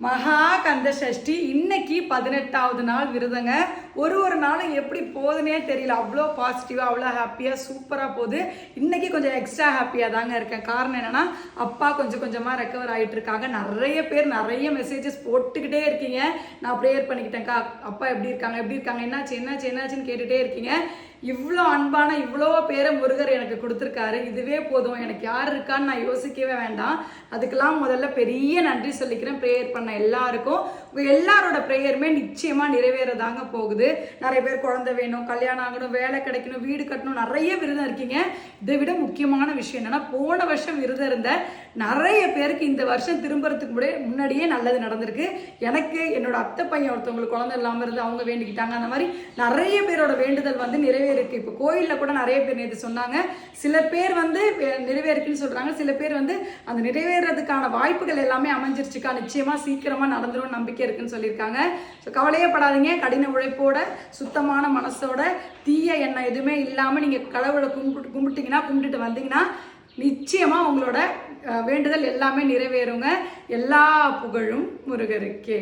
மகா கந்த சஷ்டி இன்னைக்கு பதினெட்டாவது நாள் விரதங்க. ஒரு ஒரு நாளும் எப்படி போகுதுன்னே தெரியல. அவ்வளோ பாசிட்டிவாக அவ்வளோ ஹாப்பியாக சூப்பராக போகுது. இன்னைக்கு கொஞ்சம் எக்ஸ்ட்ரா ஹாப்பியாக தாங்க இருக்கேன். காரணம் என்னென்னா அப்பா கொஞ்சம் கொஞ்சமாக ரெக்கவர் ஆகிட்டு இருக்காங்க. நிறைய பேர் நிறைய மெசேஜஸ் போட்டுக்கிட்டே இருக்கீங்க. நான் ப்ரேயர் பண்ணிக்கிட்டேன்க்கா. அப்பா எப்படி இருக்காங்க? எப்படி இருக்காங்க? என்னாச்சு? என்னாச்சு? என்னாச்சுன்னு கேட்டுகிட்டே இருக்கீங்க. இவ்வளோ அன்பான இவ்வளோ பேரை முருகர் எனக்கு கொடுத்துருக்காரு. இதுவே போதும். எனக்கு யார் இருக்கான்னு நான் யோசிக்கவே வேண்டாம். அதுக்கெல்லாம் முதல்ல பெரிய நன்றி சொல்லிக்கிறேன். ப்ரேயர் பண்ண எல்லாருக்கும் உங்கள் எல்லாரோட ப்ரேயருமே நிச்சயமாக நிறைவேறதாங்க போகுது. நிறைய பேர் குழந்தை வேணும் கல்யாணம் ஆகணும் வேலை கிடைக்கணும் வீடு கட்டணும் நிறைய விரதம் இருக்கீங்க. இதை விட முக்கியமான விஷயம் என்னன்னா போன வருஷம் விரதம் இருந்த நிறைய பேருக்கு இந்த வருஷம் திரும்புறதுக்கு முன்னாடியே முன்னாடியே நல்லது நடந்திருக்கு. எனக்கு என்னோட அத்தை பையன் ஒருத்தவங்களுக்கு குழந்தை இல்லாமல் இருந்து அவங்க வேண்டிக்கிட்டாங்க. அந்த மாதிரி நிறைய பேரோட வேண்டுதல் வந்து நிறைவேறிருக்கு. இப்போ கோயிலில் கூட நிறைய பேர் நேற்று சொன்னாங்க. சில பேர் வந்து நிறைவேறுக்குன்னு சொல்கிறாங்க சில பேர் வந்து அந்த நிறைவேறதுக்கான வாய்ப்புகள் எல்லாமே அமைஞ்சிருச்சுக்கா. நிச்சயமாக சீக்கிரமாக நடந்துடும் நம்பிக்கை இருக்குன்னு சொல்லியிருக்காங்க. ஸோ கவலையே படாதீங்க கடின உழைப்போட சுத்தமான மனசோட தீய எண்ணம் எதுவுமே இல்லாமல் நீங்கள் கடவுளை கும்பிட்டு கும்பிட்டீங்கன்னா கும்பிட்டுட்டு வந்தீங்கன்னா நிச்சயமாக உங்களோட வேண்டுதல் எல்லாமே நிறைவேறுங்க. எல்லா புகழும் முருகருக்கே.